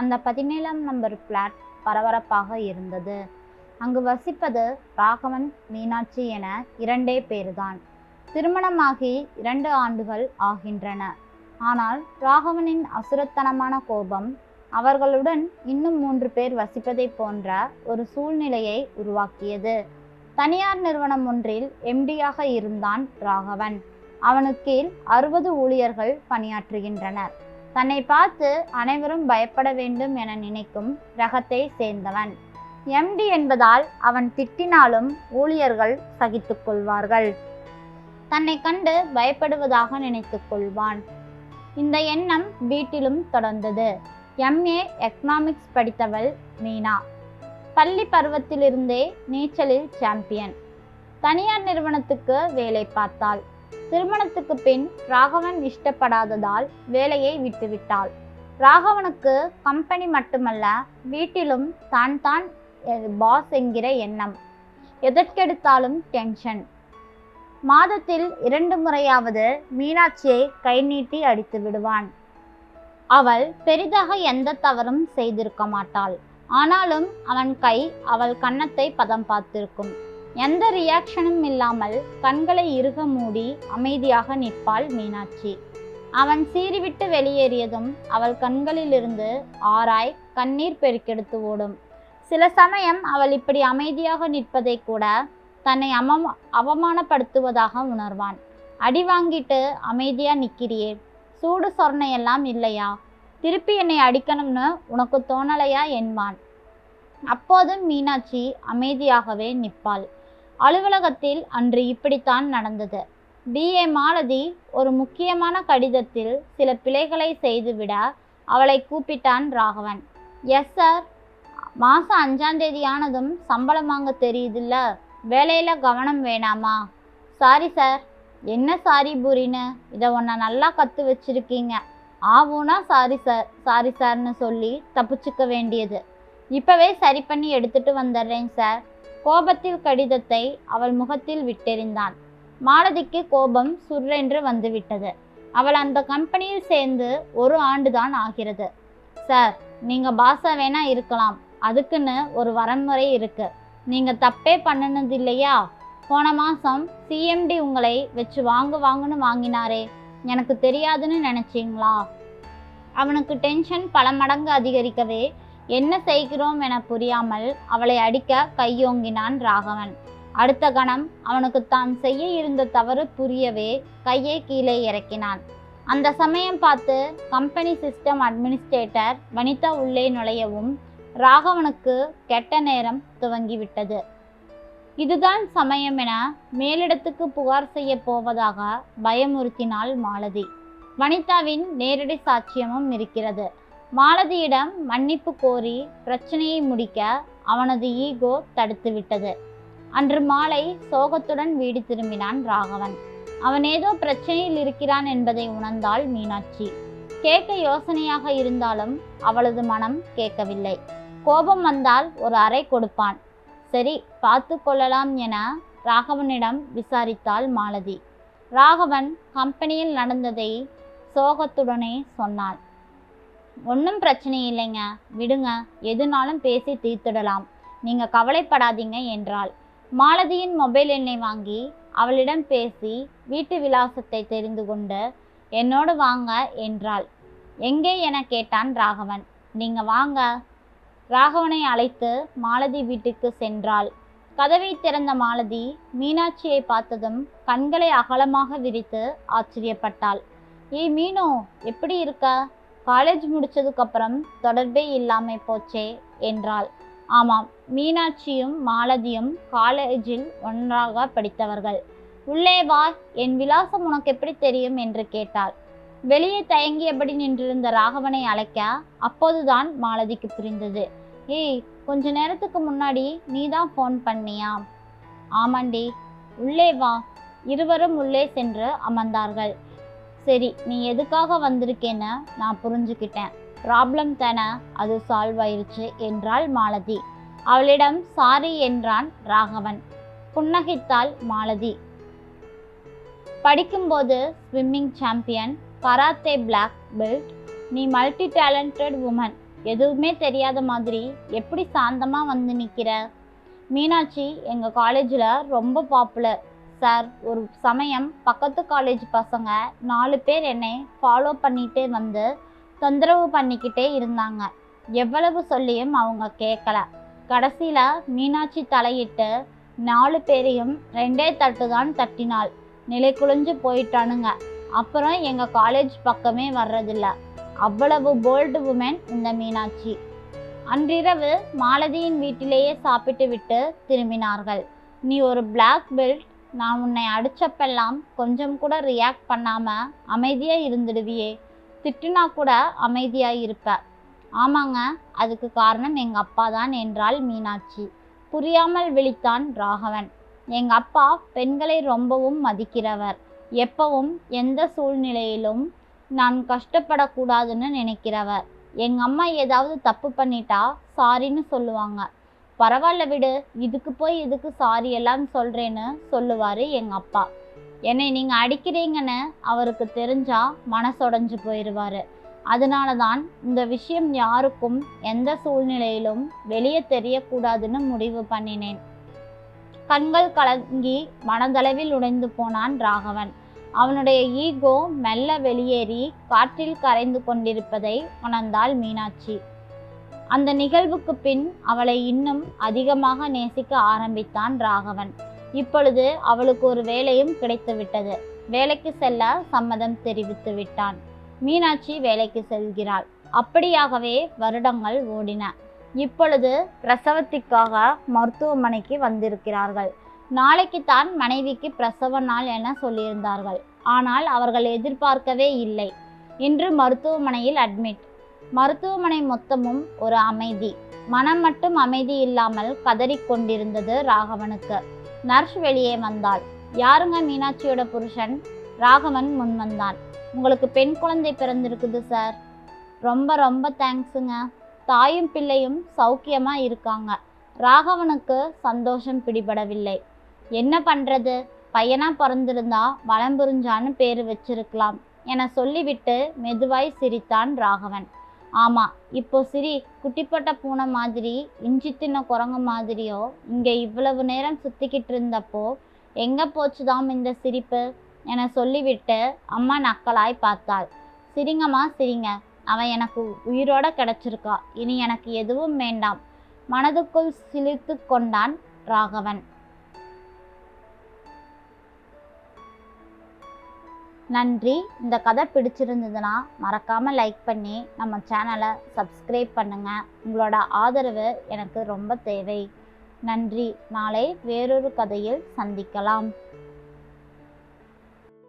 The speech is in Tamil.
அந்த பதினேழாம் நம்பர் பிளாட் பரபரப்பாக இருந்தது. அங்கு வசிப்பது ராகவன் மீனாட்சி என இரண்டே பேர்தான். திருமணமாகி இரண்டு ஆண்டுகள் ஆகின்றன. ஆனால் ராகவனின் அசுரத்தனமான கோபம் அவர்களுடன் இன்னும் மூன்று பேர் வசிப்பதை போன்ற ஒரு சூழ்நிலையை உருவாக்கியது. தனியார் நிறுவனம் ஒன்றில் எம்டியாக இருந்தான் ராகவன். அவனுக்கு கீழ் அறுபது ஊழியர்கள் பணியாற்றுகின்றனர். தன்னை பார்த்து அனைவரும் பயப்பட வேண்டும் என நினைக்கும் ரகத்தை சேர்ந்தவன். எம்டி என்பதால் அவன் திட்டினாலும் ஊழியர்கள் சகித்துக் கொள்வார்கள். தன்னை கண்டு பயப்படுவதாக நினைத்துக் கொள்வான். இந்த எண்ணம் வீட்டிலும் தொடர்ந்தது. எம்ஏ எக்கனாமிக்ஸ் படித்தவள் மீனா. பள்ளி பருவத்திலிருந்தே நீச்சலில் சாம்பியன் தனியார் நிறுவனத்துக்கு வேலை பார்த்தாள். திருமணத்துக்கு பின் ராகவன் இஷ்டப்படாததால் வேலையை விட்டுவிட்டாள். ராகவனுக்கு கம்பெனி மட்டுமல்ல வீட்டிலும் தான் தான் பாஸ் என்கிற எண்ணம். எதற்கெடுத்தாலும் டென்ஷன் மாதத்தில் இரண்டு முறையாவது மீனாட்சியை கை நீட்டி அடித்து விடுவான். அவள் பெரிதாக எந்த தவறும் செய்திருக்க மாட்டாள். ஆனாலும் அவன் கை அவள் கன்னத்தை பதம் பார்த்திருக்கும். எந்த ரியாக்ஷனும் இல்லாமல் கண்களை இறுக மூடி அமைதியாக நிற்பாள் மீனாட்சி. அவன் சீறிவிட்டு வெளியேறியதும் அவள் கண்களிலிருந்து ஆராய் கண்ணீர் பெருக்கெடுத்து ஓடும். சில சமயம் அவள் இப்படி அமைதியாக நிற்பதை கூட தன்னை அம அவமானப்படுத்துவதாக உணர்வான். அடி வாங்கிட்டு அமைதியா நிற்கிறியே சூடு சொர்ணையெல்லாம் இல்லையா? திருப்பி என்னை அடிக்கணும்னு உனக்கு தோணலையா என்பான். அப்போதும் மீனாட்சி அமைதியாகவே நிற்பாள். அலுவலகத்தில் அன்று இப்படித்தான் நடந்தது. பிஏ மாலதி ஒரு முக்கியமான கடிதத்தில் சில பிழைகளை செய்துவிட அவளை கூப்பிட்டான் ராகவன். Yes sir. மாதம் அஞ்சாம் தேதி ஆனதும் சம்பளம் வாங்க தெரியுதுல்ல? வேலையில் கவனம் வேணாமா? Sorry sir. என்ன சாரி பூரின்னு? இதை உன்னை நல்லா கற்று வச்சிருக்கீங்க. ஆவுனா சாரி சார். சாரி சார்னு சொல்லி தப்பிச்சுக்க வேண்டியது. இப்போவே சரி பண்ணி எடுத்துட்டு வந்துடுறேன் சார். கோபத்தில் கடிதத்தை அவள் முகத்தில் விட்டெறிந்தான். மாலதிக்கு கோபம் சுர்ரென்று வந்துவிட்டது. அவள் அந்த கம்பெனியில் சேர்ந்து ஒரு ஆண்டுதான் ஆகிறது. சார் நீங்கள் பாசா வேணா இருக்கலாம். அதுக்குன்னு ஒரு வரன்முறை இருக்கு. நீங்கள் தப்பே பண்ணினது இல்லையா போன மாதம் சிஎம்டி உங்களை வச்சு வாங்கு வாங்குன்னு வாங்கினாரே. எனக்கு தெரியாதுன்னு நினச்சிங்களா? அவனுக்கு டென்ஷன் பல மடங்கு அதிகரிக்கவே என்ன செய்கிறோம் என புரியாமல் அவளை அடிக்க கையோங்கினான் ராகவன். அடுத்த கணம் அவனுக்கு தான் செய்ய இருந்த தவறு புரியவே கையை கீழே இறக்கினான். அந்த சமயம் பார்த்து கம்பெனி சிஸ்டம் அட்மினிஸ்ட்ரேட்டர் வனிதா உள்ளே நுழையவும் ராகவனுக்கு கெட்ட நேரம் துவங்கிவிட்டது. இதுதான் சமயம் என மேலிடத்துக்கு புகார் செய்ய போவதாக பயமுறுத்தினாள் மாலதி. வனிதாவின் நேரடி சாட்சியமும் இருக்கிறது. மாலதியிடம் மன்னிப்பு கோரி பிரச்சனையை முடிக்க அவனது ஈகோ தடுத்துவிட்டது. அன்று மாலை சோகத்துடன் வீடு திரும்பினான் ராகவன். அவன் ஏதோ பிரச்சனையில் இருக்கிறான் என்பதை உணர்ந்தாள் மீனாட்சி. கேட்க யோசனையாக இருந்தாலும் அவளது மனம் கேட்கவில்லை. கோபம் வந்தால் ஒரு அறை கொடுப்பான். சரி பார்த்து கொள்ளலாம் என ராகவனிடம் விசாரித்தாள் மாலதி. ராகவன் கம்பெனியில் நடந்ததை சோகத்துடனே சொன்னான். ஒன்றும் பிரச்சனை இல்லைங்க. விடுங்க. எதுனாலும் பேசி தீர்த்திடலாம். நீங்கள் கவலைப்படாதீங்க என்றாள். மாலதியின் மொபைல் எண்ணை வாங்கி அவளிடம் பேசி வீட்டு விலாசத்தை தெரிந்து கொண்டு என்னோடு வாங்க என்றாள். எங்கே? என கேட்டான் ராகவன். நீங்க வாங்க. ராகவனை அழைத்து மாலதி வீட்டுக்கு சென்றாள். கதவை திறந்த மாலதி மீனாட்சியை பார்த்ததும் கண்களை அகலமாக விரித்து ஆச்சரியப்பட்டாள். ஏய் மீனு எப்படி இருக்க? காலேஜ் முடிச்சதுக்கப்புறம் தொடர்பே இல்லாமல் போச்சே என்றாள். ஆமாம் மீனாட்சியும் மாலதியும் காலேஜில் ஒன்றாக படித்தவர்கள். உள்ளே வா என் விலாசம் உனக்கு எப்படி தெரியும் என்று கேட்டாள். வெளியே தயங்கியபடி நின்றிருந்த ராகவனை அழைக்க அப்போதுதான் மாலதிக்கு புரிந்தது. ஏய் கொஞ்ச நேரத்துக்கு முன்னாடி நீ தான் ஃபோன் பண்ணியா? ஆமாண்டி உள்ளே வா. இருவரும் உள்ளே சென்று அமர்ந்தார்கள். சரி நீ எதுக்காக வந்திருக்கேன்னு நான் புரிஞ்சுக்கிட்டேன். ப்ராப்ளம் தானே அது சால்வ் ஆயிருச்சு என்றாள் மாலதி. அவளிடம் சாரி என்றான் ராகவன். புன்னகைத்தாள் மாலதி. படிக்கும்போது swimming champion karate black belt நீ மல்டி டேலண்டட் உமன் எதுவுமே தெரியாத மாதிரி எப்படி சாந்தமாக வந்து நிற்கிற மீனாட்சி எங்கள் காலேஜில் ரொம்ப பாப்புலர் சார் ஒரு சமயம் பக்கத்து காலேஜ் பசங்க நாலு பேர் என்னை ஃபாலோ பண்ணிகிட்டே வந்து தொந்தரவு பண்ணிக்கிட்டே இருந்தாங்க. எவ்வளவு சொல்லியும் அவங்க கேட்கல கடைசியில் மீனாட்சி தலையிட்டு நாலு பேரையும் ரெண்டே தட்டு தான் தட்டினாள். நிலை குளிஞ்சு போயிட்டானுங்க. அப்புறம் எங்கள் காலேஜ் பக்கமே வர்றதில்ல. அவ்வளவு போல்டு உமன் இந்த மீனாட்சி. அன்றிரவு மாலதியின் வீட்டிலேயே சாப்பிட்டு விட்டு திரும்பினார்கள். நீ ஒரு பிளாக் பெல்ட் நான் உன்னை அடிச்சப்பெல்லாம் கொஞ்சம் கூட ரியாக்ட் பண்ணாமல் அமைதியாக இருந்துடுவியே. திட்டுனா கூட அமைதியாக இருப்ப. ஆமாங்க அதுக்கு காரணம் எங்கள் அப்பா தான் என்றாள் மீனாட்சி. புரியாமல் விழித்தான் ராகவன். எங்க அப்பா பெண்களை ரொம்பவும் மதிக்கிறவர். எப்பவும் எந்த சூழ்நிலையிலும் நான் கஷ்டப்படக்கூடாதுன்னு நினைக்கிறவர். எங்கள் அம்மா ஏதாவது தப்பு பண்ணிட்டா சாரின்னு சொல்லுவாங்க. பரவாயில்ல விடு இதுக்கு போய் இதுக்கு சாரி எல்லாம் சொல்கிறேன்னு சொல்லுவார் எங்கள் அப்பா. என்னை நீங்கள் அடிக்கிறீங்கன்னு அவருக்கு தெரிஞ்சா மனசொடைஞ்சு போயிடுவாரு அதனால தான் இந்த விஷயம் யாருக்கும் எந்த சூழ்நிலையிலும் வெளியே தெரியக்கூடாதுன்னு முடிவு பண்ணினேன். கண்கள் கலங்கி மனதளவில் உடைந்து போனான் ராகவன். அவனுடைய ஈகோ மெல்ல வெளியேறி காற்றில் கரைந்து கொண்டிருப்பதை உணர்ந்தாள் மீனாட்சி. அந்த நிகழ்வுக்கு பின் அவளை இன்னும் அதிகமாக நேசிக்க ஆரம்பித்தான் ராகவன். இப்பொழுது அவளுக்கு ஒரு வேலையும் கிடைத்துவிட்டது. வேலைக்கு செல்ல சம்மதம் தெரிவித்து விட்டான். மீனாட்சி வேலைக்கு செல்கிறாள். அப்படியாகவே வருடங்கள் ஓடின. இப்பொழுது பிரசவத்திற்காக மருத்துவமனைக்கு வந்திருக்கிறார்கள். நாளைக்கு தான் மனைவிக்கு பிரசவ நாள் என சொல்லியிருந்தார்கள். ஆனால் அவர்கள் எதிர்பார்க்கவே இல்லை. இன்று மருத்துவமனையில் அட்மிட் மருத்துவமனை மொத்தமும் ஒரு அமைதி. மனம் மட்டும் அமைதி இல்லாமல் கதறிக்கொண்டிருந்தது ராகவனுக்கு. நர்ஸ் வெளியே வந்தாள். யாருங்க மீனாட்சியோட புருஷன்? ராகவன் முன் வந்தான். உங்களுக்கு பெண் குழந்தை பிறந்திருக்குது சார். ரொம்ப ரொம்ப தேங்க்ஸுங்க. தாயும் பிள்ளையும் சௌக்கியமா இருக்காங்க. ராகவனுக்கு சந்தோஷம் பிடிபடவில்லை. என்ன பண்றது? பையனா பிறந்திருந்தா வளம்புரிஞ்சான்னு பேர் வச்சிருக்கலாம் என சொல்லிவிட்டு மெதுவாய் சிரித்தான் ராகவன். ஆமாம் இப்போ சிரி குட்டிப்பட்ட பூனை மாதிரி இஞ்சி தின்ன குரங்கு மாதிரியோ இங்கே இவ்வளவு நேரம் சுற்றிக்கிட்டு இருந்தப்போ எங்கே போச்சுதாம் இந்த சிரிப்பு? என சொல்லிவிட்டு அம்மா நக்கலாய் பார்த்தாள். சிரிங்கம்மா சிரிங்க. அவன் எனக்கு உயிரோட கிடச்சிருக்கா. இனி எனக்கு எதுவும் வேண்டாம். மனதுக்குள் சிலித்து கொண்டான் ராகவன். நன்றி. இந்த கதை பிடிச்சிருந்ததுன்னா மறக்காமல் லைக் பண்ணி நம்ம சேனலை சப்ஸ்கிரைப் பண்ணுங்கள் உங்களோட ஆதரவு எனக்கு ரொம்ப தேவை. நன்றி. நாளை வேறொரு கதையில் சந்திக்கலாம்.